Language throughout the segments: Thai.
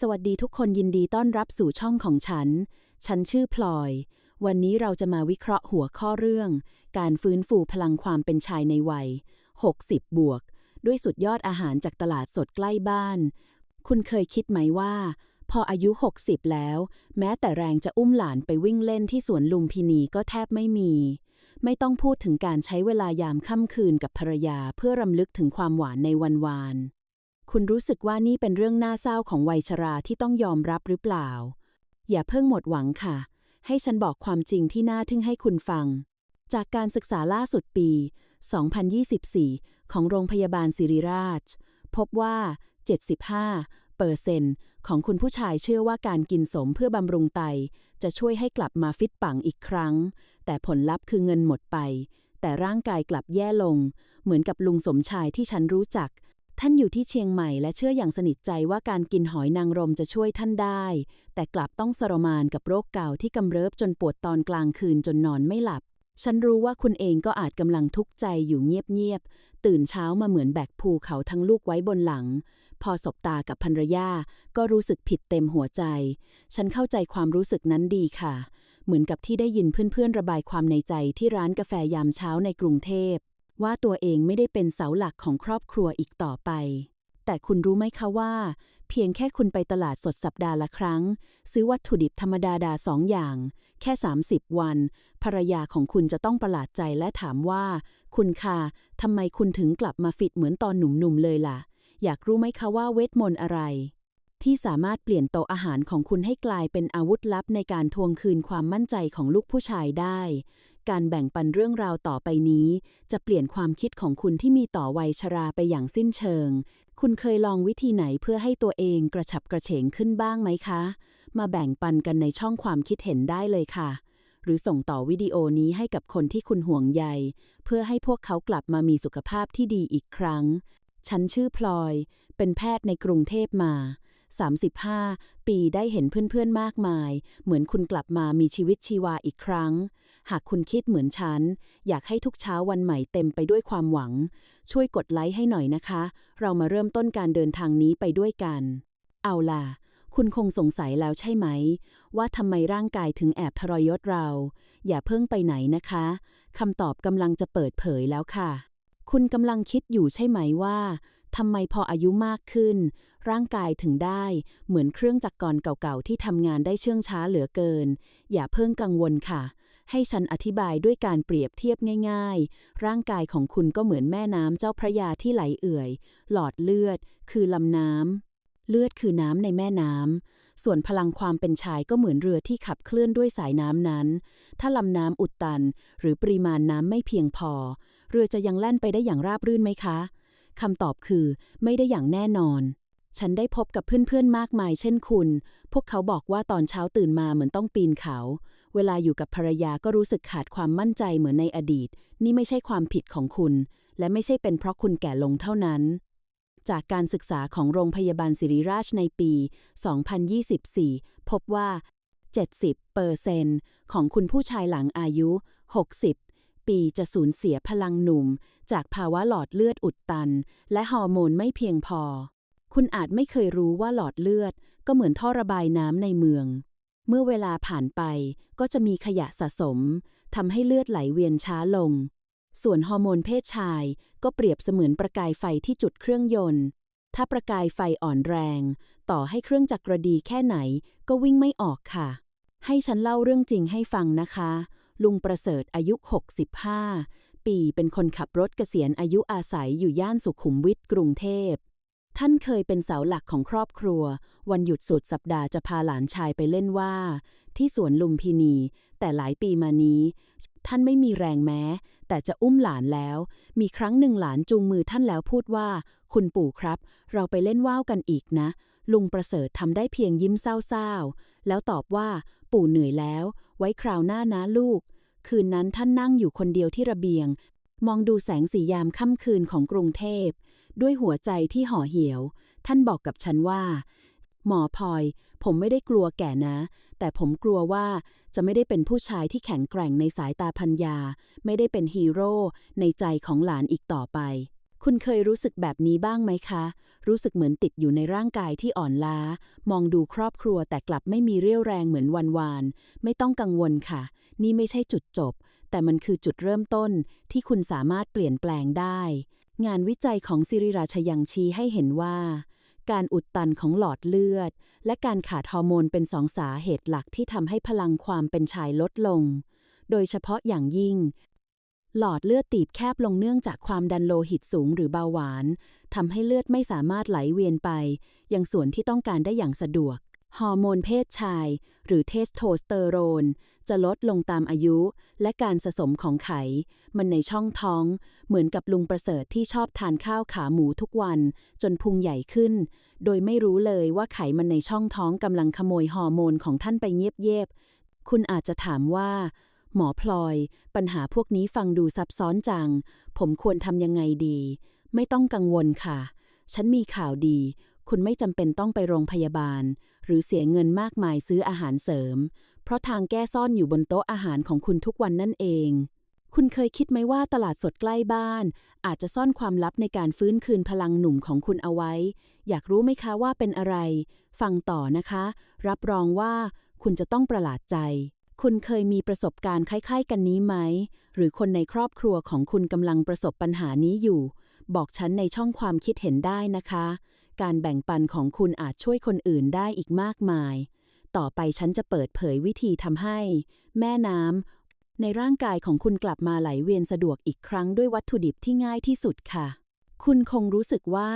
สวัสดีทุกคนยินดีต้อนรับสู่ช่องของฉัน ฉันชื่อพลอย วันนี้เราจะมาวิเคราะห์หัวข้อเรื่อง การฟื้นฟูพลังความเป็นชายในวัย 60 บวก ด้วยสุดยอดอาหารจากตลาดสดใกล้บ้าน คุณเคยคิดไหมว่า พออายุ 60 แล้ว แม้แต่แรงจะอุ้มหลานไปวิ่งเล่นที่สวนลุมพินีก็แทบไม่มี ไม่ต้องพูดถึงการใช้เวลายามค่ำคืนกับภรรยาเพื่อรำลึกถึงความหวานในวันวาน คุณรู้สึกว่านี่เป็นเรื่องน่าเศร้าของวัยชราที่ต้องยอมรับหรือเปล่า อย่าเพิ่งหมดหวังค่ะ ให้ฉันบอกความจริงที่น่าทึ่งให้คุณฟัง จากการศึกษาล่าสุดปี 2024 ของโรงพยาบาลศิริราช พบว่า 75เปอร์เซนต์ของคุณผู้ชายเชื่อว่าการกินสมเพื่อบำรุงไต จะช่วยให้กลับมาฟิตปังอีกครั้ง แต่ผลลัพธ์คือเงินหมดไป แต่ร่างกายกลับแย่ลง เหมือนกับลุงสมชายที่ฉันรู้จัก ท่านอยู่ที่เชียงใหม่และเชื่ออย่างสนิทใจว่าการกินหอยนางรมจะช่วยท่านได้ แต่กลับต้องสรมานกับโรคเก่าที่กำเริบจนปวดตอนกลางคืนจนนอนไม่หลับ ฉันรู้ว่าคุณเองก็อาจกำลังทุกข์ใจอยู่เงียบๆ ตื่นเช้ามาเหมือนแบกภูเขาทั้งลูกไว้บนหลัง พอสบตากับภรรยาก็รู้สึกผิดเต็มหัวใจ ฉันเข้าใจความรู้สึกนั้นดีค่ะ เหมือนกับที่ได้ยินเพื่อนๆระบายความในใจที่ร้านกาแฟยามเช้าในกรุงเทพ ว่าตัวเองไม่ได้เป็นเสาหลักของครอบครัวอีกต่อไป แต่คุณรู้ไหมคะว่า เพียงแค่คุณไปตลาดสดสัปดาห์ละครั้ง ซื้อวัตถุดิบธรรมดาดาสองอย่าง แค่ 30 วัน ภรรยาของคุณจะต้องประหลาดใจและถามว่า คุณคะทำไมคุณถึงกลับมาฟิตเหมือนตอนหนุ่มๆเลยล่ะ อยากรู้ไหมคะว่าเวทมนต์อะไรที่สามารถเปลี่ยนโต๊ะอาหารของคุณให้กลายเป็นอาวุธลับในการทวงคืนความมั่นใจของลูกผู้ชายได้ การแบ่งปันเรื่องราวต่อไปนี้ จะเปลี่ยนความคิดของคุณที่มีต่อวัยชราไปอย่างสิ้นเชิง คุณเคยลองวิธีไหนเพื่อให้ตัวเองกระฉับกระเฉงขึ้นบ้างไหมคะ มาแบ่งปันกันในช่องความคิดเห็นได้เลยค่ะ หรือส่งต่อวิดีโอนี้ให้กับคนที่คุณห่วงใย เพื่อให้พวกเขากลับมามีสุขภาพที่ดีอีกครั้ง ฉันชื่อพลอย เป็นแพทย์ในกรุงเทพมา35 ปีได้เห็นเพื่อนๆ มากมาย เหมือนคุณกลับมามีชีวิตชีวาอีกครั้ง หากคุณคิดเหมือนฉัน อยากให้ทุกเช้าวันใหม่เต็มไปด้วยความหวัง ช่วยกดไลค์ให้หน่อยนะคะ เรามาเริ่มต้นการเดินทางนี้ไปด้วยกัน เอาล่ะ คุณคงสงสัยแล้วใช่ไหม ว่าทำไมร่างกายถึงแอบทรยศเรา อย่าเพิ่งไปไหนนะคะคำตอบกำลังจะเปิดเผยแล้วค่ะ คุณกำลังคิดอยู่ใช่ไหมว่าทำไมพออายุมากขึ้น ร่างกายถึงได้ เหมือนเครื่องจักรกรเก่าๆที่ทำงานได้เชื่องช้าเหลือเกิน อย่าเพิ่งกังวลค่ะ ให้ฉันอธิบายด้วยการเปรียบเทียบง่าย ๆ ร่างกายของคุณก็เหมือนแม่น้ำเจ้าพระยาที่ไหลเอื่อย หลอดเลือด คือลำน้ำ เลือดคือน้ำในแม่น้ำ ส่วนพลังความเป็นชายก็เหมือนเรือที่ขับเคลื่อนด้วยสายน้ำนั้น ถ้าลำน้ำอุดตัน หรือปริมาณน้ำไม่เพียงพอ เรือจะยังแล่นไปได้อย่างราบรื่นไหมคะ คำตอบคือ ไม่ได้อย่างแน่นอนฉันได้พบกับเพื่อนๆ มากมายเช่นคุณ พวกเขาบอกว่าตอนเช้าตื่นมาเหมือนต้องปีนเขา เวลาอยู่กับภรรยาก็รู้สึกขาดความมั่นใจเหมือนในอดีต นี่ไม่ใช่ความผิดของคุณ และไม่ใช่เป็นเพราะคุณแก่ลงเท่านั้น จากการศึกษาของโรงพยาบาลศิริราชในปี 2024 พบว่า 70เปอร์เซนของคุณผู้ชายหลังอายุ 60 ปีจะสูญเสียพลังหนุ่ม จากภาวะหลอดเลือดอุดตัน และฮอร์โมนไม่เพียงพอ คุณอาจไม่เคยรู้ว่าหลอดเลือด ก็เหมือนท่อระบายน้ำในเมือง เมื่อเวลาผ่านไปก็จะมีขยะสะสมทำให้เลือดไหลเวียนช้าลง ส่วนฮอร์โมนเพศชายก็เปรียบเสมือนประกายไฟที่จุดเครื่องยนต์ ถ้าประกายไฟอ่อนแรง ต่อให้เครื่องจักรดีแค่ไหนก็วิ่งไม่ออกค่ะ ให้ฉันเล่าเรื่องจริงให้ฟังนะคะ ลุงประเสริฐอายุ 65 ปีเป็นคนขับรถเกษียณอายุอาศัยอยู่ย่านสุขุมวิทกรุงเทพ ท่านเคยเป็นเสาหลักของครอบครัว วันหยุดสุดสัปดาห์จะพาหลานชายไปเล่นว่า ที่สวนลุมพินี แต่หลายปีมานี้ ท่านไม่มีแรงแม้ แต่จะอุ้มหลานแล้ว มีครั้งหนึ่งหลานจูงมือท่านแล้วพูดว่า คุณปู่ครับ เราไปเล่นว่าวกันอีกนะ ลุงประเสริฐทำได้เพียงยิ้มเศร้าๆ แล้วตอบว่า ปู่เหนื่อยแล้ว ไว้คราวหน้านะลูก คืนนั้นท่านนั่งอยู่คนเดียวที่ระเบียง มองดูแสงสียามค่ำคืนของกรุงเทพ ด้วยหัวใจที่ห่อเหี่ยว ท่านบอกกับฉันว่า หมอพลอย ผมไม่ได้กลัวแก่นะ แต่ผมกลัวว่าจะไม่ได้เป็นผู้ชายที่แข็งแกร่งในสายตาพัญญา ไม่ได้เป็นฮีโร่ในใจของหลานอีกต่อไป คุณเคยรู้สึกแบบนี้บ้างไหมคะ รู้สึกเหมือนติดอยู่ในร่างกายที่อ่อนล้า มองดูครอบครัวแต่กลับไม่มีเรี่ยวแรงเหมือนวันวาน ไม่ต้องกังวลค่ะ นี่ไม่ใช่จุดจบ แต่มันคือจุดเริ่มต้นที่คุณสามารถเปลี่ยนแปลงได้ งานวิจัยของซิริราชยังชี้ให้เห็นว่า การอุดตันของหลอดเลือด และการขาดฮอร์โมนเป็นสองสาเหตุหลักที่ทำให้พลังความเป็นชายลดลง โดยเฉพาะอย่างยิ่ง หลอดเลือดตีบแคบลงเนื่องจากความดันโลหิตสูงหรือเบาหวานทำให้เลือดไม่สามารถไหลเวียนไป ยังส่วนที่ต้องการได้อย่างสะดวก ฮอร์โมนเพศชาย หรือเทสโทสเตอโรน จะลดลงตามอายุ และการสะสมของไข มันในช่องท้อง เหมือนกับลุงประเสริฐที่ชอบทานข้าวขาหมูทุกวัน จนพุงใหญ่ขึ้น โดยไม่รู้เลยว่าไขมันในช่องท้องกำลังขโมยฮอร์โมนของท่านไปเงียบๆคุณอาจจะถามว่า หมอพลอย ปัญหาพวกนี้ฟังดูซับซ้อนจัง ผมควรทำยังไงดี ไม่ต้องกังวลค่ะ ฉันมีข่าวดี คุณไม่จำเป็นต้องไปโรงพยาบาล หรือเสียเงินมากมายซื้ออาหารเสริม เพราะทางแก้ซ่อนอยู่บนโต๊ะอาหารของคุณทุกวันนั่นเอง คุณเคยคิดไหมว่าตลาดสดใกล้บ้าน อาจจะซ่อนความลับในการฟื้นคืนพลังหนุ่มของคุณเอาไว้ อยากรู้ไหมคะว่าเป็นอะไร ฟังต่อนะคะ รับรองว่าคุณจะต้องประหลาดใจ คุณเคยมีประสบการณ์คล้ายๆ กันนี้ไหม หรือคนในครอบครัวของคุณกำลังประสบปัญหานี้อยู่ บอกฉันในช่องความคิดเห็นได้นะคะ การแบ่งปันของคุณอาจช่วยคนอื่นได้อีกมากมาย ต่อไปฉันจะเปิดเผยวิธีทำให้ แม่น้ำในร่างกายของคุณกลับมาไหลเวียนสะดวกอีกครั้งด้วยวัตถุดิบที่ง่ายที่สุดค่ะ คุณคงรู้สึกว่า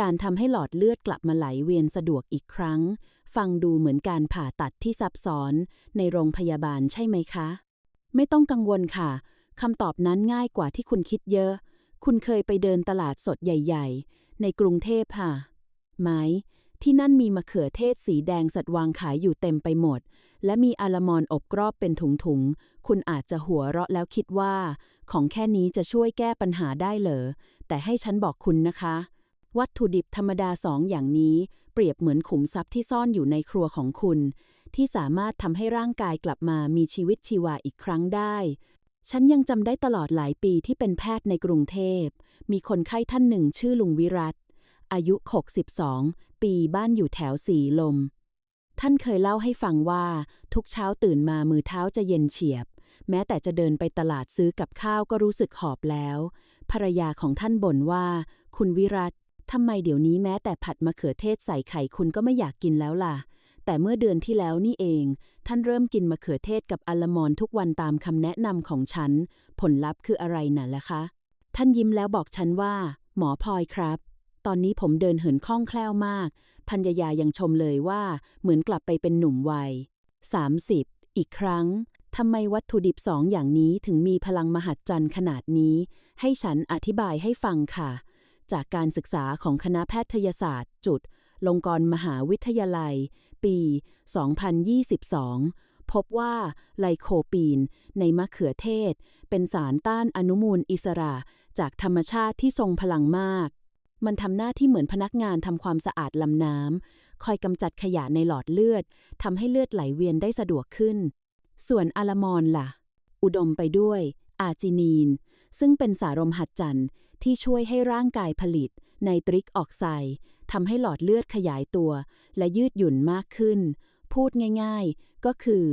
การทำให้หลอดเลือดกลับมาไหลเวียนสะดวกอีกครั้ง ฟังดูเหมือนการผ่าตัดที่ซับซ้อน ในโรงพยาบาลใช่ไหมคะ ไม่ต้องกังวลค่ะคำตอบนั้นง่ายกว่าที่คุณคิดเยอะ คุณเคยไปเดินตลาดสดใหญ่ ๆ ในกรุงเทพค่ะ ไหม ที่นั่นมีมะเขือเทศสีแดงสัดวางขายอยู่เต็มไปหมด และมีอาลมอนอบกรอบเป็นถุงๆ คุณอาจจะหัวเราะแล้วคิดว่า ของแค่นี้จะช่วยแก้ปัญหาได้เหรอ แต่ให้ฉันบอกคุณนะคะ วัตถุดิบธรรมดาสองอย่างนี้ เปรียบเหมือนขุมทรัพย์ที่ซ่อนอยู่ในครัวของคุณ ที่สามารถทำให้ร่างกายกลับมามีชีวิตชีวาอีกครั้งได้ฉันยังจำได้ตลอดหลายปีที่เป็นแพทย์ในกรุงเทพ มีคนไข้ท่านหนึ่งชื่อลุงวิรัต อายุ 62 ปีบ้านอยู่แถวสีลม ท่านเคยเล่าให้ฟังว่า ทุกเช้าตื่นมามือเท้าจะเย็นเฉียบ แม้แต่จะเดินไปตลาดซื้อกับข้าวก็รู้สึกหอบแล้ว ภรรยาของท่านบ่นว่า คุณวิรัตทำไมเดี๋ยวนี้แม้แต่ผัดมะเขือเทศใส่ไข่คุณก็ไม่อยากกินแล้วล่ะ แต่เมื่อเดือนที่แล้วนี่เอง ท่านเริ่มกินมะเขือเทศกับอัลมอนทุกวันตามคำแนะนำของฉัน ผลลัพธ์คืออะไรน่ะล่ะคะ ท่านยิ้มแล้วบอกฉันว่า หมอพลอยครับ ตอนนี้ผมเดินเหินคล่องแคล่วมาก พันยายายังชมเลยว่าเหมือนกลับไปเป็นหนุ่มวัย 30 อีกครั้งทำไมวัตถุดิบสองอย่างนี้ถึงมีพลังมหัศจรรย์ขนาดนี้ ให้ฉันอธิบายให้ฟังค่ะ จากการศึกษาของคณะแพทยศาสตร์ จุด ลงกรณ์มหาวิทยาลัย ปี 2022พบว่าไลโคปีน ในมะเขือเทศ เป็นสารต้านอนุมูลอิสระ จากธรรมชาติที่ทรงพลังมาก มันทำหน้าที่เหมือนพนักงานทำความสะอาดลำน้ำคอยกำจัดขยะในหลอดเลือดทำให้เลือดไหลเวียนได้สะดวกขึ้น ส่วนอะลามอนล่ะ อุดมไปด้วย อาร์จินีน ซึ่งเป็นสารมหัดจันทร์ที่ช่วยให้ร่างกายผลิตไนตริกออกไซด์ทำให้หลอดเลือดขยายตัว และยืดหยุ่นมากขึ้น พูดง่ายๆ ก็คือ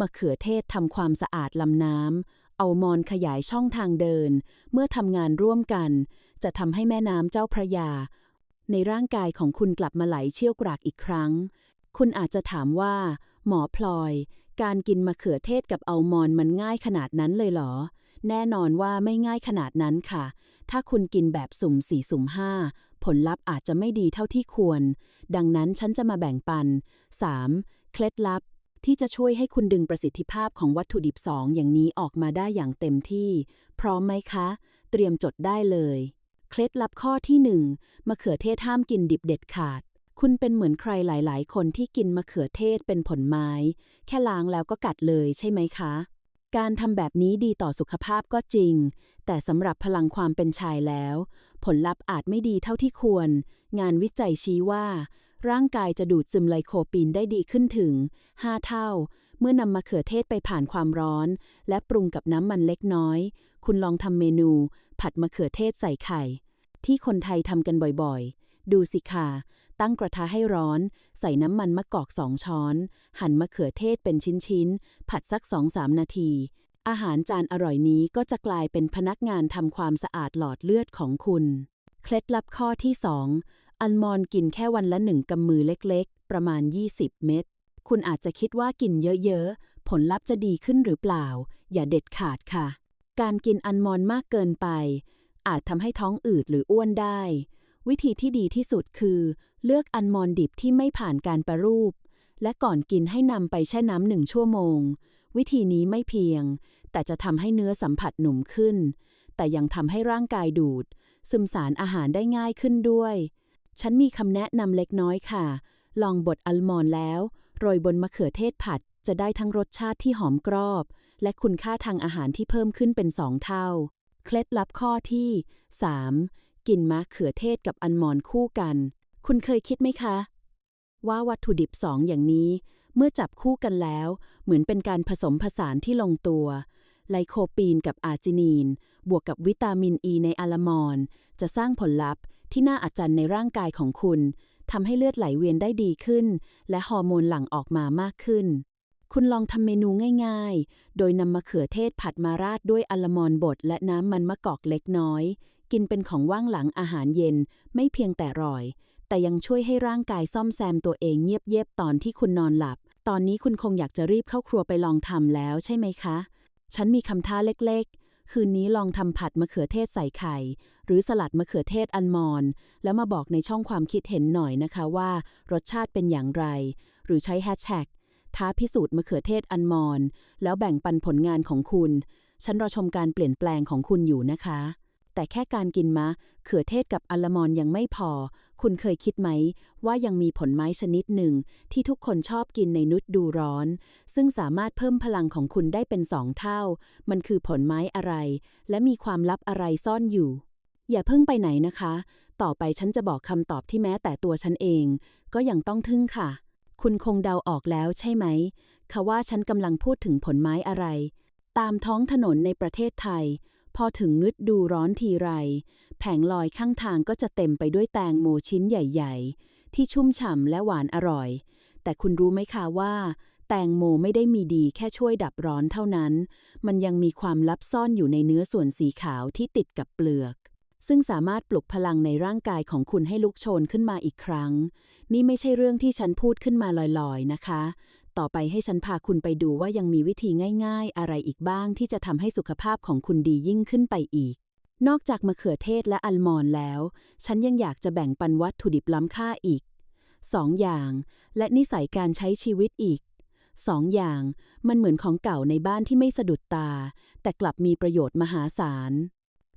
มะเขือเทศทำความสะอาดลำน้ำเอามอนขยายช่องทางเดิน เมื่อทำงานร่วมกัน จะทำให้แม่น้ำเจ้าพระยา ในร่างกายของคุณกลับมาไหลเชี่ยวกรากอีกครั้ง คุณอาจจะถามว่า หมอพลอย การกินมะเขือเทศกับอัลมอนด์มันง่ายขนาดนั้นเลยเหรอ แน่นอนว่าไม่ง่ายขนาดนั้นค่ะ ถ้าคุณกินแบบสุ่มสี่สุ่มห้าผลลัพธ์อาจจะไม่ดีเท่าที่ควร ดังนั้นฉันจะมาแบ่งปัน 3. เคล็ดลับที่จะช่วยให้คุณดึงประสิทธิภาพของวัตถุดิบสองอย่างนี้ออกมาได้อย่างเต็มที่ พร้อมไหมคะ เตรียมจดได้เลย เคล็ดลับข้อที่หนึ่งมะเขือเทศห้ามกินดิบเด็ดขาด คุณเป็นเหมือนใครหลาย ๆ คนที่กินมะเขือเทศเป็นผลไม้ แค่ล้างแล้วก็กัดเลยใช่ไหมคะ การทำแบบนี้ดีต่อสุขภาพก็จริง แต่สำหรับพลังความเป็นชายแล้ว ผลลัพธ์อาจไม่ดีเท่าที่ควร งานวิจัยชี้ว่า ร่างกายจะดูดซึมไลโคปีนได้ดีขึ้นถึง 5 เท่าเมื่อนำมะเขือเทศไปผ่านความร้อน และปรุงกับน้ำมันเล็กน้อย คุณลองทำเมนู ผัดมะเขือเทศใส่ไข่ ที่คนไทยทำกันบ่อยๆ ดูสิค่ะ ตั้งกระทะให้ร้อน ใส่น้ำมันมะกอกสองช้อน หั่นมะเขือเทศเป็นชิ้นๆ ผัดสักสองสามนาที อาหารจานอร่อยนี้ก็จะกลายเป็นพนักงานทำความสะอาดหลอดเลือดของคุณ เคล็ดลับข้อที่2อัลมอนกินแค่วันละหนึ่งกำมือเล็กๆ ประมาณ 20 เม็ด คุณอาจจะคิดว่ากินเยอะๆ ผลลัพธ์จะดีขึ้นหรือเปล่า อย่าเด็ดขาดค่ะ การกินอัลมอนด์มากเกินไป อาจทำให้ท้องอืดหรืออ้วนได้ วิธีที่ดีที่สุดคือ เลือกอัลมอนด์ดิบที่ไม่ผ่านการประรูป และก่อนกินให้นำไปแช่น้ำหนึ่งชั่วโมง วิธีนี้ไม่เพียง แต่จะทำให้เนื้อสัมผัสหนุ่มขึ้น แต่ยังทำให้ร่างกายดูด ซึมสารอาหารได้ง่ายขึ้นด้วย ฉันมีคำแนะนำเล็กน้อยค่ะ ลองบดอัลมอนด์แล้ว โรยบนมะเขือเทศผัด จะได้ทั้งรสชาติที่หอมกรอบ และคุณค่าทางอาหารที่เพิ่มขึ้นเป็นสองเท่า เคล็ดลับข้อที่ 3. กินมะเขือเทศกับอัลมอนด์คู่กัน คุณเคยคิดไหมคะ ว่าวัตถุดิบสองอย่างนี้ เมื่อจับคู่กันแล้ว เหมือนเป็นการผสมผสานที่ลงตัว ไลโคปีนกับอาร์จินีน บวกกับวิตามินอ e ีในอัลมอน จะสร้างผลลัพธ์ที่น่าอัศจรรย์ในร่างกายของคุณทำให้เลือดไหลเวียนได้ดีขึ้น และฮอร์โมนหลั่งออกมามากขึ้น คุณลองทำเมนูง่ายๆ โดยนำมะเขือเทศผัดมาราดด้วยอัลมอนด์บดและน้ำมันมะกอกเล็กน้อย กินเป็นของว่างหลังอาหารเย็น ไม่เพียงแต่อร่อย แต่ยังช่วยให้ร่างกายซ่อมแซมตัวเองเงียบๆตอนที่คุณนอนหลับ ตอนนี้คุณคงอยากจะรีบเข้าครัวไปลองทำแล้วใช่ไหมคะ ฉันมีคำท้าเล็กๆ คืนนี้ลองทำผัดมะเขือเทศใส่ไข่ หรือสลัดมะเขือเทศอัลมอนด์แล้วมาบอกในช่องความคิดเห็นหน่อยนะคะว่า รสชาติเป็นอย่างไร หรือใช้แฮชแท็ก ท้าพิสูจน์มะเขือเทศอัลมอน แล้วแบ่งปันผลงานของคุณ ฉันรอชมการเปลี่ยนแปลงของคุณอยู่นะคะ แต่แค่การกินมะเขือเทศกับอัลมอนยังไม่พอ คุณเคยคิดไหม ว่ายังมีผลไม้ชนิดหนึ่ง ที่ทุกคนชอบกินในนุดดูร้อน ซึ่งสามารถเพิ่มพลังของคุณได้เป็นสองเท่า มันคือผลไม้อะไร และมีความลับอะไรซ่อนอยู่ อย่าเพิ่งไปไหนนะคะ ต่อไปฉันจะบอกคำตอบที่แม้แต่ตัวฉันเอง ก็ยังต้องทึ่งค่ะ คุณคงเดาออกแล้วใช่ไหมคะว่าฉันกำลังพูดถึงผลไม้อะไร ตามท้องถนนในประเทศไทย พอถึงนึดดูร้อนทีไร แผงลอยข้างทางก็จะเต็มไปด้วยแตงโมชิ้นใหญ่ๆ ที่ชุ่มฉ่ำและหวานอร่อย แต่คุณรู้ไหมคะว่า แตงโมไม่ได้มีดีแค่ช่วยดับร้อนเท่านั้น มันยังมีความลับซ่อนอยู่ในเนื้อส่วนสีขาวที่ติดกับเปลือก ซึ่งสามารถปลุกพลังในร่างกายของคุณให้ลุกโชนขึ้นมาอีกครั้ง นี่ไม่ใช่เรื่องที่ฉันพูดขึ้นมาลอยๆนะคะ ต่อไปให้ฉันพาคุณไปดูว่ายังมีวิธีง่าย ๆ อะไรอีกบ้างที่จะทำให้สุขภาพของคุณดียิ่งขึ้นไปอีก นอกจากมะเขือเทศและอัลมอนด์แล้ว ฉันยังอยากจะแบ่งปันวัตถุดิบล้ำค่าอีกสองอย่าง และนิสัยการใช้ชีวิตอีกสองอย่าง มันเหมือนของเก่าในบ้านที่ไม่สะดุดตา แต่กลับมีประโยชน์มหาศาล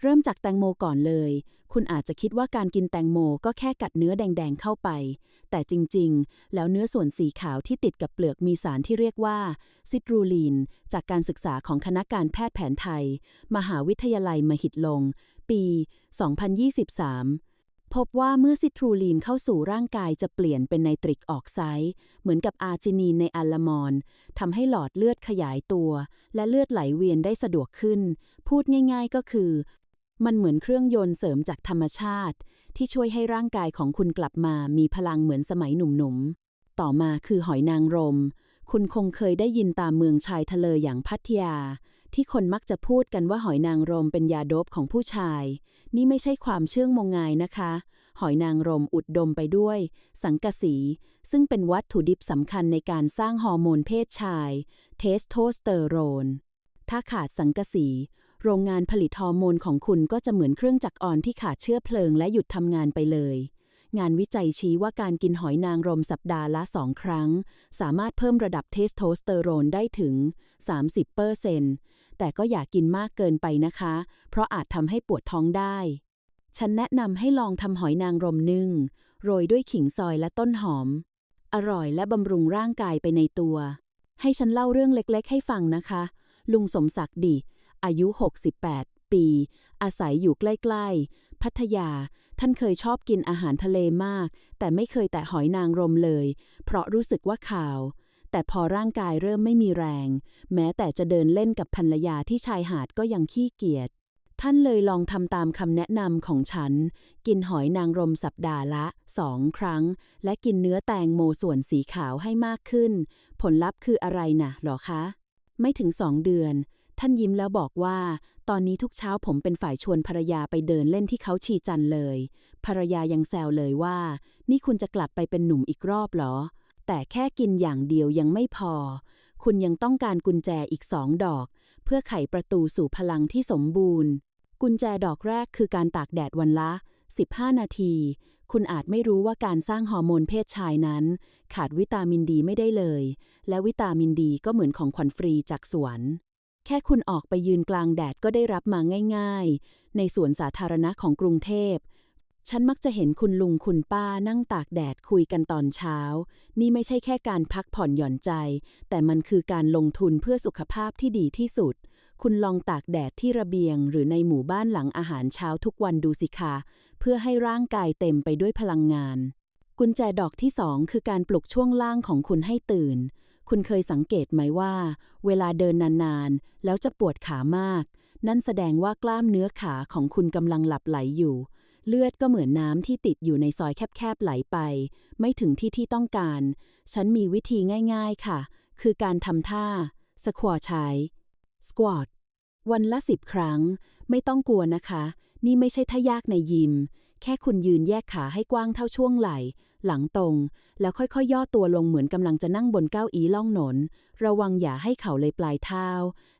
เริ่มจากแตงโมก่อนเลย คุณอาจจะคิดว่าการกินแตงโมก็แค่กัดเนื้อแดงๆเข้าไป แต่จริงๆ แล้วเนื้อส่วนสีขาวที่ติดกับเปลือกมีสารที่เรียกว่า ซิตรูลีน จากการศึกษาของคณะการแพทย์แผนไทย มหาวิทยาลัยมหิดลง ปี 2023พบว่าเมื่อซิตรูลีนเข้าสู่ร่างกายจะเปลี่ยนเป็นไนตริกออกไซด์เหมือนกับอาร์จินีนในอัลลามอนทำให้หลอดเลือดขยายตัว และเลือดไหลเวียนได้สะดวกขึ้น พูดง่ายๆก็คือ มันเหมือนเครื่องยนต์เสริมจากธรรมชาติ ที่ช่วยให้ร่างกายของคุณกลับมามีพลังเหมือนสมัยหนุ่มๆ ต่อมาคือหอยนางรม คุณคงเคยได้ยินตามเมืองชายทะเลอย่างพัทยา ที่คนมักจะพูดกันว่าหอยนางรมเป็นยาโดบของผู้ชาย นี่ไม่ใช่ความเชื่องงมงายนะคะ หอยนางรมอุดดมไปด้วย สังกะสี ซึ่งเป็นวัตถุดิบสำคัญในการสร้างฮอร์โมนเพศชาย เทสโทสเตอโรนถ้าขาดสังกะสี โรงงานผลิตฮอร์โมนของคุณก็จะเหมือนเครื่องจักรอ่อนที่ขาดเชื้อเพลิงและหยุดทำงานไปเลย งานวิจัยชี้ว่าการกินหอยนางรมสัปดาห์ละสองครั้ง สามารถเพิ่มระดับเทสโทสเตอโรนได้ถึง 30เปอร์เซนแต่ก็อย่ากกินมากเกินไปนะคะ เพราะอาจทำให้ปวดท้องได้ ฉันแนะนำให้ลองทำหอยนางรมนึ่ง โรยด้วยขิงซอยและต้นหอม อร่อยและบำรุงร่างกายไปในตัว ให้ฉันเล่าเรื่องเล็กๆ ให้ฟังนะคะ ลุงสมศักดิ์ดิ อายุ 68 ปี อาศัยอยู่ใกล้ๆ พัทยา ท่านเคยชอบกินอาหารทะเลมาก แต่ไม่เคยแตะหอยนางรมเลย เพราะรู้สึกว่าขาว แต่พอร่างกายเริ่มไม่มีแรง แม้แต่จะเดินเล่นกับภรรยาที่ชายหาดก็ยังขี้เกียจ ท่านเลยลองทำตามคำแนะนำของฉัน กินหอยนางรมสัปดาห์ละสองครั้ง และกินเนื้อแตงโมส่วนสีขาวให้มากขึ้น ผลลัพธ์คืออะไรนะหรอคะ ไม่ถึงสองเดือน ท่านยิ้มแล้วบอกว่า ตอนนี้ทุกเช้าผมเป็นฝ่ายชวนภรรยาไปเดินเล่นที่เขาชีจันเลย ภรรยายังแซวเลยว่า นี่คุณจะกลับไปเป็นหนุ่มอีกรอบหรอ แต่แค่กินอย่างเดียวยังไม่พอ คุณยังต้องการกุญแจอีกสองดอก เพื่อไขประตูสู่พลังที่สมบูรณ์ กุญแจดอกแรกคือการตากแดดวันละ 15 นาที คุณอาจไม่รู้ว่าการสร้างฮอร์โมนเพศชายนั้น ขาดวิตามินดีไม่ได้เลย และวิตามินดีก็เหมือนของขวัญฟรีจากสวน แค่คุณออกไปยืนกลางแดดก็ได้รับมาง่ายๆ ในสวนสาธารณะของกรุงเทพ ฉันมักจะเห็นคุณลุงคุณป้านั่งตากแดดคุยกันตอนเช้า นี่ไม่ใช่แค่การพักผ่อนหย่อนใจ แต่มันคือการลงทุนเพื่อสุขภาพที่ดีที่สุด คุณลองตากแดดที่ระเบียง หรือในหมู่บ้านหลังอาหารเช้าทุกวันดูสิคะ เพื่อให้ร่างกายเต็มไปด้วยพลังงาน กุญแจดอกที่สองคือการปลุกช่วงล่างของคุณให้ตื่น คุณเคยสังเกตไหมว่า เวลาเดินนานๆ แล้วจะปวดขามาก นั่นแสดงว่ากล้ามเนื้อขาของคุณกำลังหลับไหลอยู่ เลือดก็เหมือนน้ำที่ติดอยู่ในซอยแคบๆไหลไป ไม่ถึงที่ที่ต้องการ ฉันมีวิธีง่ายๆค่ะ คือการทำท่าสควอชายสควอตวันละสิบครั้ง ไม่ต้องกลัวนะคะ นี่ไม่ใช่ท่ายากในยิม แค่คุณยืนแยกขาให้กว้างเท่าช่วงไหล่ หลังตรง แล้วค่อยๆ ย่อตัวลงเหมือนกำลังจะนั่งบนเก้าอี้ล่องหนน ระวังอย่าให้เข่าเลยปลายเท้า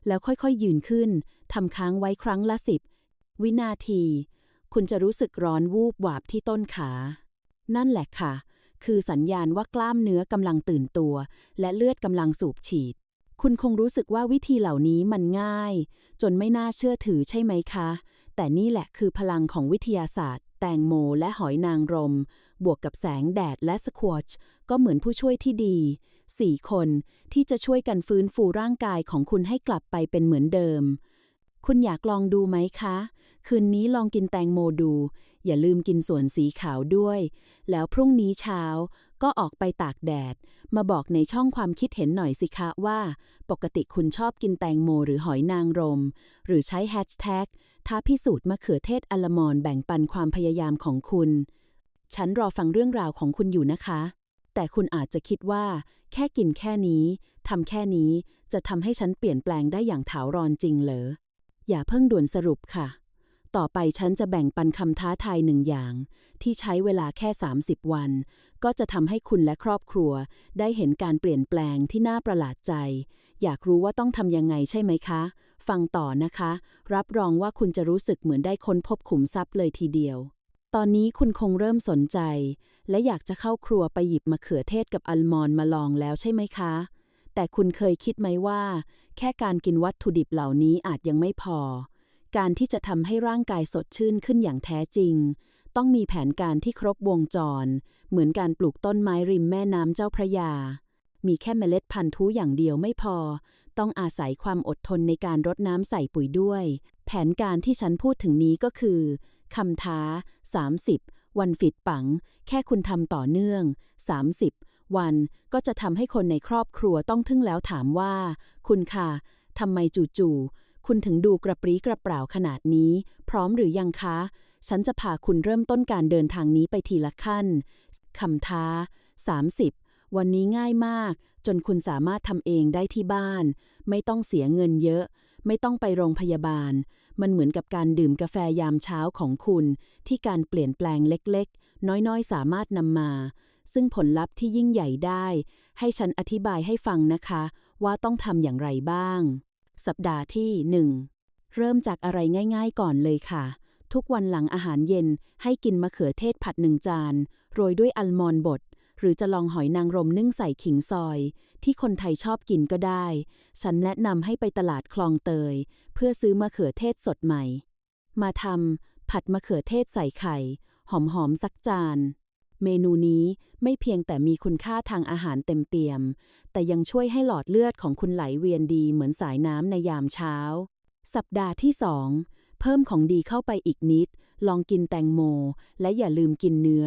แล้วค่อยๆ ยืนขึ้นทำค้างไว้ครั้งละสิบวินาที คุณจะรู้สึกร้อนวูบวาบที่ต้นขา นั่นแหละค่ะ คือสัญญาณว่ากล้ามเนื้อกำลังตื่นตัว และเลือดกำลังสูบฉีด คุณคงรู้สึกว่าวิธีเหล่านี้มันง่าย จนไม่น่าเชื่อถือใช่ไหมคะ แต่นี่แหละคือพลังของวิทยาศาสตร์ แตงโมและหอยนางรม บวกกับแสงแดดและสควอชก็เหมือนผู้ช่วยที่ดี 4 คนที่จะช่วยกันฟื้นฟูร่างกายของคุณให้กลับไปเป็นเหมือนเดิม คุณอยากลองดูไหมคะ คืนนี้ลองกินแตงโมดู อย่าลืมกินส่วนสีขาวด้วย แล้วพรุ่งนี้เช้าก็ออกไปตากแดด มาบอกในช่องความคิดเห็นหน่อยสิคะว่า ปกติคุณชอบกินแตงโมหรือหอยนางรม หรือใช้แฮชแท็ก ท้าพิสูจน์มะเขือเทศอัลมอนแบ่งปันความพยายามของคุณ ฉันรอฟังเรื่องราวของคุณอยู่นะคะ แต่คุณอาจจะคิดว่า แค่กินแค่นี้ทำแค่นี้จะทำให้ฉันเปลี่ยนแปลงได้อย่างถาวรจริงเหรอ อย่าเพิ่งด่วนสรุปค่ะ ต่อไปฉันจะแบ่งปันคำท้าทายหนึ่งอย่าง ที่ใช้เวลาแค่ 30 วัน ก็จะทำให้คุณและครอบครัว ได้เห็นการเปลี่ยนแปลงที่น่าประหลาดใจ อยากรู้ว่าต้องทำยังไงใช่ไหมคะ ฟังต่อนะคะ รับรองว่าคุณจะรู้สึกเหมือนได้ค้นพบขุมทรัพย์เลยทีเดียว ตอนนี้คุณคงเริ่มสนใจ และอยากจะเข้าครัวไปหยิบมะเขือเทศกับอัลมอนด์มาลองแล้วใช่ไหมคะ แต่คุณเคยคิดไหมว่า แค่การกินวัตถุดิบเหล่านี้อาจยังไม่พอ การที่จะทำให้ร่างกายสดชื่นขึ้นอย่างแท้จริง ต้องมีแผนการที่ครบวงจร เหมือนการปลูกต้นไม้ริมแม่น้ำเจ้าพระยามีแค่เมล็ดพันธุ์ทุอย่างเดียวไม่พอ ต้องอาศัยความอดทนในการรดน้ำใส่ปุ๋ยด้วย แผนการที่ฉันพูดถึงนี้ก็คือคำท้า 30 วันฟิตปัง แค่คุณทำต่อเนื่อง 30 วันก็จะทำให้คนในครอบครัวต้องทึ่งแล้วถามว่า คุณค่ะทำไมจู่ๆคุณถึงดูกระปรี้กระเปร่าขนาดนี้ พร้อมหรือยังคะ ฉันจะพาคุณเริ่มต้นการเดินทางนี้ไปทีละขั้นคำท้า 30 วันนี้ง่ายมาก จนคุณสามารถทำเองได้ที่บ้าน ไม่ต้องเสียเงินเยอะ ไม่ต้องไปโรงพยาบาล มันเหมือนกับการดื่มกาแฟยามเช้าของคุณ ที่การเปลี่ยนแปลงเล็กๆ น้อยๆ สามารถนำมา ซึ่งผลลัพธ์ที่ยิ่งใหญ่ได้ ให้ฉันอธิบายให้ฟังนะคะ ว่าต้องทำอย่างไรบ้าง สัปดาห์ที่ 1 เริ่มจากอะไรง่าย ๆ ก่อนเลยค่ะทุกวันหลังอาหารเย็นให้กินมะเขือเทศผัดหนึ่งจาน โรยด้วยอัลมอนด์บด หรือจะลองหอยนางรมนึ่งใส่ขิงซอย ที่คนไทยชอบกินก็ได้ ฉันแนะนำให้ไปตลาดคลองเตย เพื่อซื้อมะเขือเทศสดใหม่ มาทำผัดมะเขือเทศใส่ไข่ หอมๆสักจาน เมนูนี้ไม่เพียงแต่มีคุณค่าทางอาหารเต็มเปี่ยม แต่ยังช่วยให้หลอดเลือดของคุณไหลเวียนดีเหมือนสายน้ำในยามเช้า สัปดาห์ที่สองเพิ่มของดีเข้าไปอีกนิด ลองกินแตงโม และอย่าลืมกินเนื้อ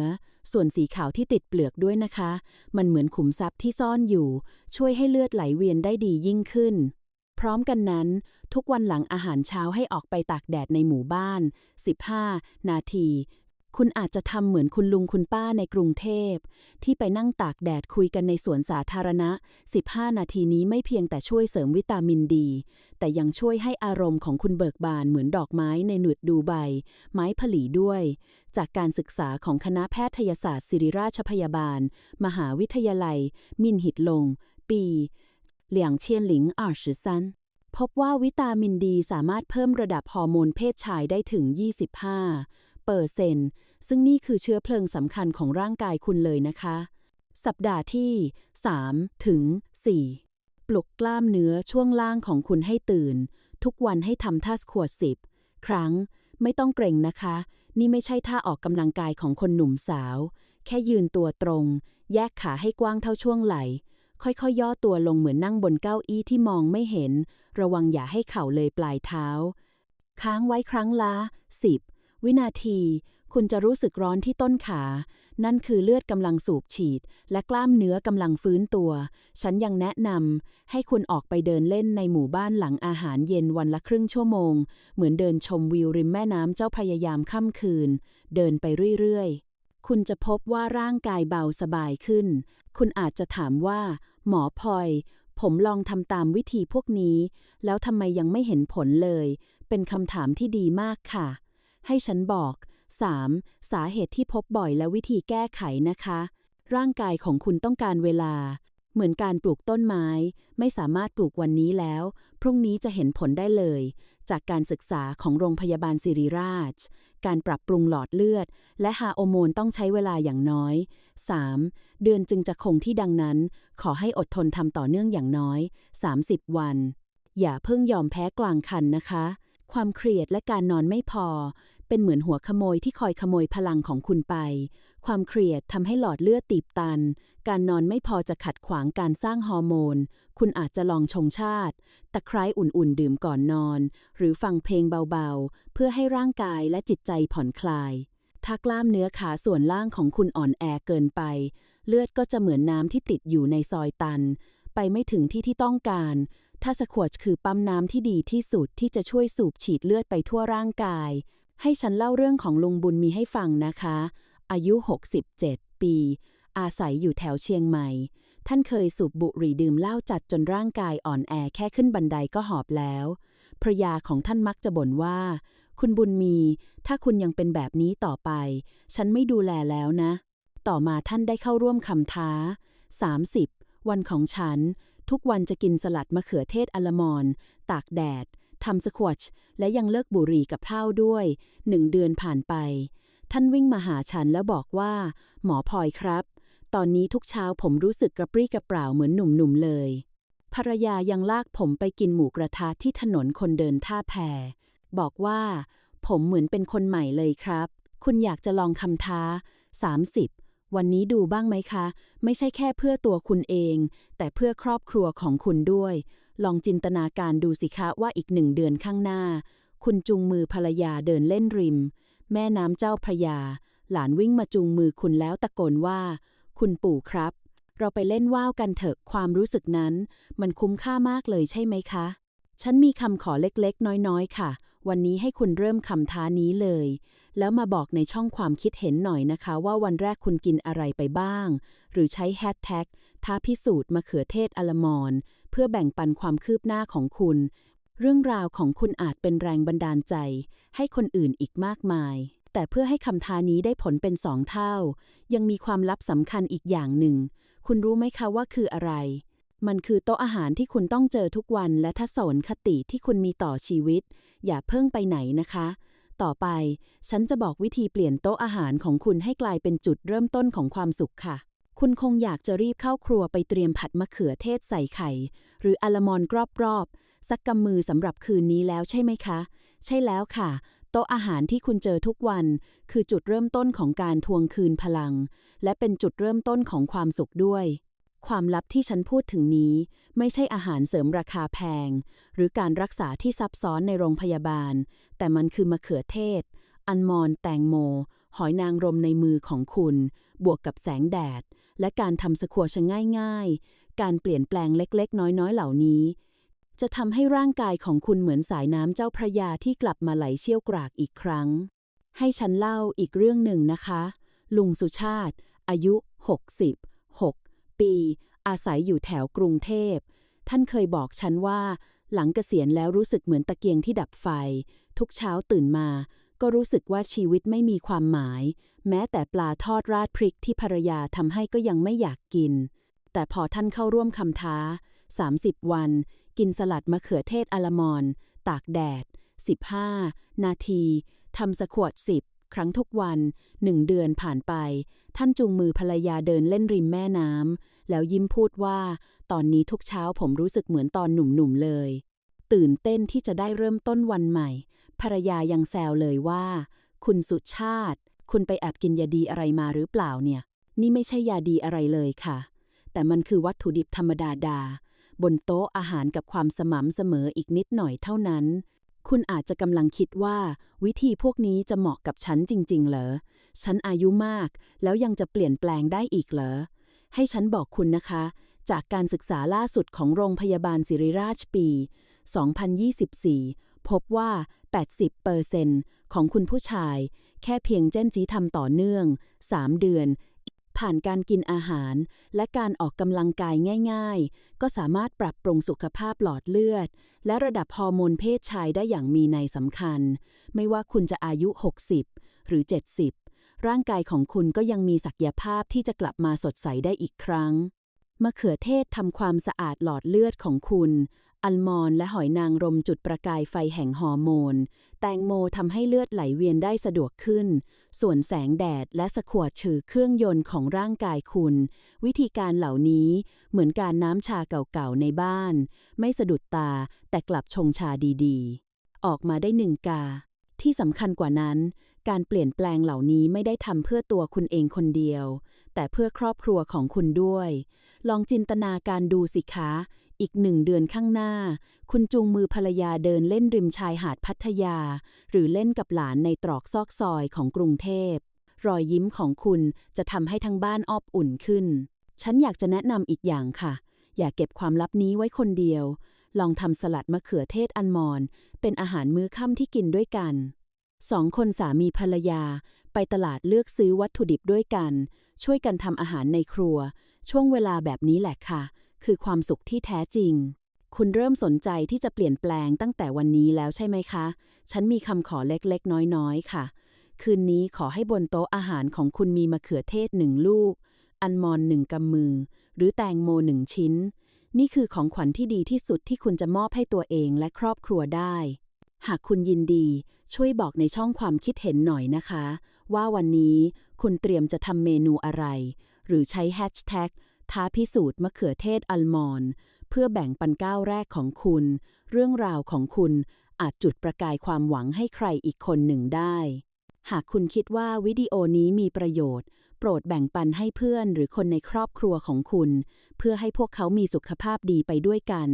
ส่วนสีขาวที่ติดเปลือกด้วยนะคะ มันเหมือนขุมทรัพย์ที่ซ่อนอยู่ ช่วยให้เลือดไหลเวียนได้ดียิ่งขึ้น พร้อมกันนั้น ทุกวันหลังอาหารเช้าให้ออกไปตากแดดในหมู่บ้าน 15 นาที คุณอาจจะทำเหมือนคุณลุงคุณป้าในกรุงเทพ ที่ไปนั่งตากแดดคุยกันในสวนสาธารณะ 15 นาทีนี้ไม่เพียงแต่ช่วยเสริมวิตามินดี แต่ยังช่วยให้อารมณ์ของคุณเบิกบานเหมือนดอกไม้ในหนวดดูใบ ไม้ผลีด้วย จากการศึกษาของคณะแพทยศาสตร์ศิริราชพยาบาล มหาวิทยาลัย มินหิตลง ปีเหลียงเชียนหลิงอาชิซันพบว่าวิตามินดีสามารถเพิ่มระดับฮอร์โมนเพศชายได้ถึง 25เปอร์เซนต์ ซึ่งนี่คือเชื้อเพลิงสำคัญของร่างกายคุณเลยนะคะ สัปดาห์ที่ 3 ถึง 4 ปลุกกล้ามเนื้อช่วงล่างของคุณให้ตื่น ทุกวันให้ทำท่าสควอตสิบครั้ง ไม่ต้องเกรงนะคะ นี่ไม่ใช่ท่าออกกำลังกายของคนหนุ่มสาว แค่ยืนตัวตรง แยกขาให้กว้างเท่าช่วงไหล่ค่อยๆ ย่อตัวลงเหมือนนั่งบนเก้าอี้ที่มองไม่เห็น ระวังอย่าให้เข่าเลยปลายเท้า ค้างไว้ครั้งละ10 วินาที คุณจะรู้สึกร้อนที่ต้นขา นั่นคือเลือดกำลังสูบฉีด และกล้ามเนื้อกำลังฟื้นตัว ฉันยังแนะนำให้คุณออกไปเดินเล่นในหมู่บ้านหลังอาหารเย็นวันละครึ่งชั่วโมง เหมือนเดินชมวิวริมแม่น้ำเจ้าพยายามค่ำคืน เดินไปเรื่อยๆ คุณจะพบว่าร่างกายเบาสบายขึ้น คุณอาจจะถามว่า หมอพลอย ผมลองทำตามวิธีพวกนี้ แล้วทำไมยังไม่เห็นผลเลย เป็นคำถามที่ดีมากค่ะ ให้ฉันบอก 3. สาเหตุที่พบบ่อยและวิธีแก้ไขนะคะ ร่างกายของคุณต้องการเวลา เหมือนการปลูกต้นไม้ ไม่สามารถปลูกวันนี้แล้ว พรุ่งนี้จะเห็นผลได้เลย จากการศึกษาของโรงพยาบาลสิริราช การปรับปรุงหลอดเลือด และฮาโอร์โมนต้องใช้เวลาอย่างน้อย 3. เดือนจึงจะคงที่ดังนั้น ขอให้อดทนทำต่อเนื่องอย่างน้อย 30 วัน อย่าเพิ่งยอมแพ้กลางคันนะคะความเครียดและการนอนไม่พอ เป็นเหมือนหัวขโมยที่คอยขโมยพลังของคุณไป ความเครียดทำให้หลอดเลือดตีบตัน การนอนไม่พอจะขัดขวางการสร้างฮอร์โมน คุณอาจจะลองชงชาติ ตะไคร้อุ่นๆ ดื่มก่อนนอน หรือฟังเพลงเบาๆ เพื่อให้ร่างกายและจิตใจผ่อนคลาย ถ้ากล้ามเนื้อขาส่วนล่างของคุณอ่อนแอเกินไป เลือดก็จะเหมือนน้ำที่ติดอยู่ในซอยตัน ไปไม่ถึงที่ที่ต้องการถ้าสควอชคือปั๊มน้ำที่ดีที่สุดที่จะช่วยสูบฉีดเลือดไปทั่วร่างกาย ให้ฉันเล่าเรื่องของลุงบุญมีให้ฟังนะคะ อายุ 67 ปี อาศัยอยู่แถวเชียงใหม่ ท่านเคยสูบบุหรี่ดื่มเหล้าจัดจนร่างกายอ่อนแอแค่ขึ้นบันไดก็หอบแล้วภรยาของท่านมักจะบ่นว่า คุณบุญมี ถ้าคุณยังเป็นแบบนี้ต่อไป ฉันไม่ดูแลแล้วนะ ต่อมาท่านได้เข้าร่วมคำท้า 30 วันของฉัน ทุกวันจะกินสลัดมะเขือเทศอัลมอนด์ตากแดด ทำสควอชและยังเลิกบุหรี่กับเท่าด้วยหนึ่งเดือนผ่านไป ท่านวิ่งมาหาฉันแล้วบอกว่า หมอพลอยครับ ตอนนี้ทุกเช้าผมรู้สึกกระปรี้กระเปร่าเหมือนหนุ่มๆเลย ภรรยายังลากผมไปกินหมูกระทะที่ถนนคนเดินท่าแพบอกว่า ผมเหมือนเป็นคนใหม่เลยครับ คุณอยากจะลองคำท้า 30 วันนี้ดูบ้างไหมคะ ไม่ใช่แค่เพื่อตัวคุณเอง แต่เพื่อครอบครัวของคุณด้วย ลองจินตนาการดูสิคะว่าอีกหนึ่งเดือนข้างหน้า คุณจูงมือภรรยาเดินเล่นริม แม่น้ำเจ้าพระยา หลานวิ่งมาจูงมือคุณแล้วตะโกนว่า คุณปู่ครับ เราไปเล่นว่าวกันเถอะความรู้สึกนั้น มันคุ้มค่ามากเลยใช่ไหมคะ ฉันมีคำขอเล็กๆ น้อยๆ ค่ะ วันนี้ให้คุณเริ่มคำท้านี้เลย แล้วมาบอกในช่องความคิดเห็นหน่อยนะคะ ว่าวันแรกคุณกินอะไรไปบ้าง หรือใช้แฮชแท็กท้าพิสูจน์มะเขือเทศอลมอน เพื่อแบ่งปันความคืบหน้าของคุณ เรื่องราวของคุณอาจเป็นแรงบันดาลใจ ให้คนอื่นอีกมากมาย แต่เพื่อให้คำท้านี้ได้ผลเป็นสองเท่า ยังมีความลับสำคัญอีกอย่างหนึ่ง คุณรู้ไหมคะว่าคืออะไร มันคือโต๊ะอาหารที่คุณต้องเจอทุกวันและทัศนคติที่คุณมีต่อชีวิต อย่าเพิ่งไปไหนนะคะต่อไป ฉันจะบอกวิธีเปลี่ยนโต๊ะอาหารของคุณให้กลายเป็นจุดเริ่มต้นของความสุขค่ะ คุณคงอยากจะรีบเข้าครัวไปเตรียมผัดมะเขือเทศใส่ไข่ หรืออัลมอนด์รอบๆสักกำมือสำหรับคืนนี้แล้วใช่ไหมคะ ใช่แล้วค่ะ โต๊ะอาหารที่คุณเจอทุกวัน คือจุดเริ่มต้นของการทวงคืนพลัง และเป็นจุดเริ่มต้นของความสุขด้วย ความลับที่ฉันพูดถึงนี้ ไม่ใช่อาหารเสริมราคาแพง หรือการรักษาที่ซับซ้อนในโรงพยาบาล แต่มันคือมะเขือเทศ อัลมอนแตงโม หอยนางรมในมือของคุณ บวกกับแสงแดด และการทำสควอชง่ายๆ การเปลี่ยนแปลงเล็กๆ น้อยๆ เหล่านี้ จะทำให้ร่างกายของคุณเหมือนสายน้ำเจ้าพระยาที่กลับมาไหลเชี่ยวกรากอีกครั้ง ให้ฉันเล่าอีกเรื่องหนึ่งนะคะ ลุงสุชาติ อายุ 66 ปี อาศัยอยู่แถวกรุงเทพ ท่านเคยบอกฉันว่า หลังเกษียณแล้วรู้สึกเหมือนตะเกียงที่ดับไฟ ทุกเช้าตื่นมา ก็รู้สึกว่าชีวิตไม่มีความหมาย แม้แต่ปลาทอดราดพริกที่ภรรยาทำให้ก็ยังไม่อยากกิน แต่พอท่านเข้าร่วมคำท้า 30 วัน กินสลัดมะเขือเทศอลมอน ตากแดด 15 นาทีทำสควอต10 ครั้งทุกวันหนึ่งเดือนผ่านไป ท่านจูงมือภรรยาเดินเล่นริมแม่น้ำแล้วยิ้มพูดว่า ตอนนี้ทุกเช้าผมรู้สึกเหมือนตอนหนุ่มๆเลย ตื่นเต้นที่จะได้เริ่มต้นวันใหม่ ภรรยายังแซวเลยว่า คุณสุชาติ คุณไปแอบกินยาดีอะไรมาหรือเปล่าเนี่ย นี่ไม่ใช่ยาดีอะไรเลยค่ะ แต่มันคือวัตถุดิบธรรมดาดา บนโต๊ะอาหารกับความสม่ำเสมออีกนิดหน่อยเท่านั้น คุณอาจจะกำลังคิดว่า วิธีพวกนี้จะเหมาะกับฉันจริง ๆ เหรอ ฉันอายุมาก แล้วยังจะเปลี่ยนแปลงได้อีกเหรอ ให้ฉันบอกคุณนะคะ จากการศึกษาล่าสุดของโรงพยาบาลศิริราชปี 2024 พบว่า 80% ของคุณผู้ชาย แค่เพียงเจ้นจีทำต่อเนื่อง 3 เดือน ผ่านการกินอาหาร และการออกกำลังกายง่าย ๆ ก็สามารถปรับปรุงสุขภาพหลอดเลือด และระดับฮอร์โมนเพศชายได้อย่างมีนัยสำคัญ ไม่ว่าคุณจะอายุ 60 หรือ 70 ร่างกายของคุณก็ยังมีศักยภาพที่จะกลับมาสดใสได้อีกครั้งมะเขือเทศทำความสะอาดหลอดเลือดของคุณ อัลมอนด์และหอยนางรมจุดประกายไฟแห่งฮอร์โมน แตงโมทำให้เลือดไหลเวียนได้สะดวกขึ้น ส่วนแสงแดดและสควอชือเครื่องยนต์ของร่างกายคุณ วิธีการเหล่านี้เหมือนการน้ำชาเก่าๆในบ้าน ไม่สะดุดตาแต่กลับชงชาดีๆ ออกมาได้หนึ่งกา ที่สำคัญกว่านั้น การเปลี่ยนแปลงเหล่านี้ไม่ได้ทำเพื่อตัวคุณเองคนเดียว แต่เพื่อครอบครัวของคุณด้วย ลองจินตนาการดูสิคะ อีกหนึ่งเดือนข้างหน้า คุณจูงมือภรรยาเดินเล่นริมชายหาดพัทยา หรือเล่นกับหลานในตรอกซอกซอยของกรุงเทพ รอยยิ้มของคุณจะทำให้ทั้งบ้านอบอุ่นขึ้น ฉันอยากจะแนะนำอีกอย่างค่ะ อย่าเก็บความลับนี้ไว้คนเดียว ลองทำสลัดมะเขือเทศอัลมอนด์เป็นอาหารมื้อค่ำที่กินด้วยกันสองคนสามีภรรยา ไปตลาดเลือกซื้อวัตถุดิบด้วยกัน ช่วยกันทำอาหารในครัว ช่วงเวลาแบบนี้แหละค่ะ คือความสุขที่แท้จริง คุณเริ่มสนใจที่จะเปลี่ยนแปลงตั้งแต่วันนี้แล้วใช่ไหมคะ ฉันมีคำขอเล็กๆ น้อยๆ ค่ะ คืนนี้ขอให้บนโต๊ะอาหารของคุณมีมะเขือเทศหนึ่งลูก อัลมอนด์หนึ่งกำมือ หรือแตงโมหนึ่งชิ้น นี่คือของขวัญที่ดีที่สุดที่คุณจะมอบให้ตัวเองและครอบครัวได้ หากคุณยินดี ช่วยบอกในช่องความคิดเห็นหน่อยนะคะ ว่าวันนี้คุณเตรียมจะทำเมนูอะไร หรือใช้แฮชแท็ก ท้าพิสูจน์มะเขือเทศอัลมอนด์เพื่อแบ่งปันก้าวแรกของคุณ เรื่องราวของคุณอาจจุดประกายความหวังให้ใครอีกคนหนึ่งได้ หากคุณคิดว่าวิดีโอนี้มีประโยชน์ โปรดแบ่งปันให้เพื่อนหรือคนในครอบครัวของคุณ เพื่อให้พวกเขามีสุขภาพดีไปด้วยกัน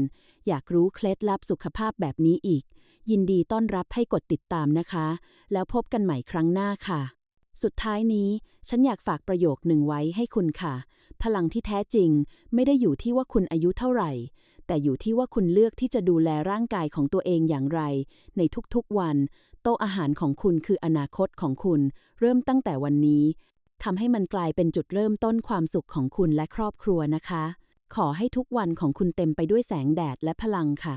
อยากรู้เคล็ดลับสุขภาพแบบนี้อีก ยินดีต้อนรับให้กดติดตามนะคะ แล้วพบกันใหม่ครั้งหน้าค่ะ สุดท้ายนี้ ฉันอยากฝากประโยคหนึ่งไว้ให้คุณค่ะ พลังที่แท้จริง ไม่ได้อยู่ที่ว่าคุณอายุเท่าไหร่ แต่อยู่ที่ว่าคุณเลือกที่จะดูแลร่างกายของตัวเองอย่างไร ในทุกๆวัน โต๊ะอาหารของคุณคืออนาคตของคุณ เริ่มตั้งแต่วันนี้ทำให้มันกลายเป็นจุดเริ่มต้นความสุขของคุณและครอบครัวนะคะ ขอให้ทุกวันของคุณเต็มไปด้วยแสงแดดและพลังค่ะ